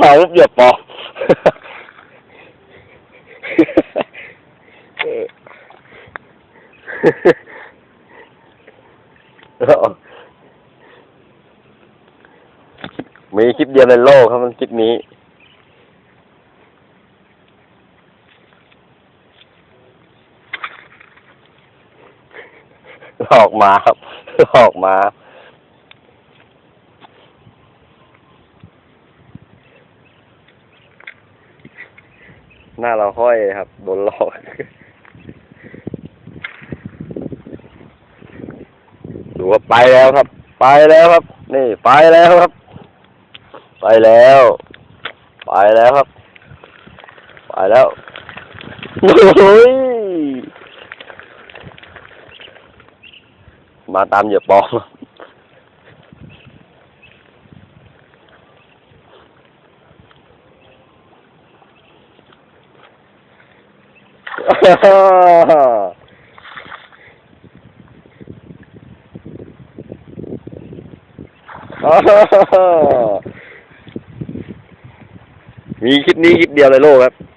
มาปุ๊บเหยียบปอกเออมีคลิปเดียวในโลกครับมันคลิปนี้หลอกมาครับหลอกมา หน้าเราห้อยครับโดนหลอกดูว่าไปแล้วครับ ไปแล้วครับ นี่ไปแล้วครับ ไปแล้ว ไปแล้วครับ ไปแล้วโอ้ยมาตามเหยื่อปอม มีคลิปนี้คลิปเดียวในโลกครับ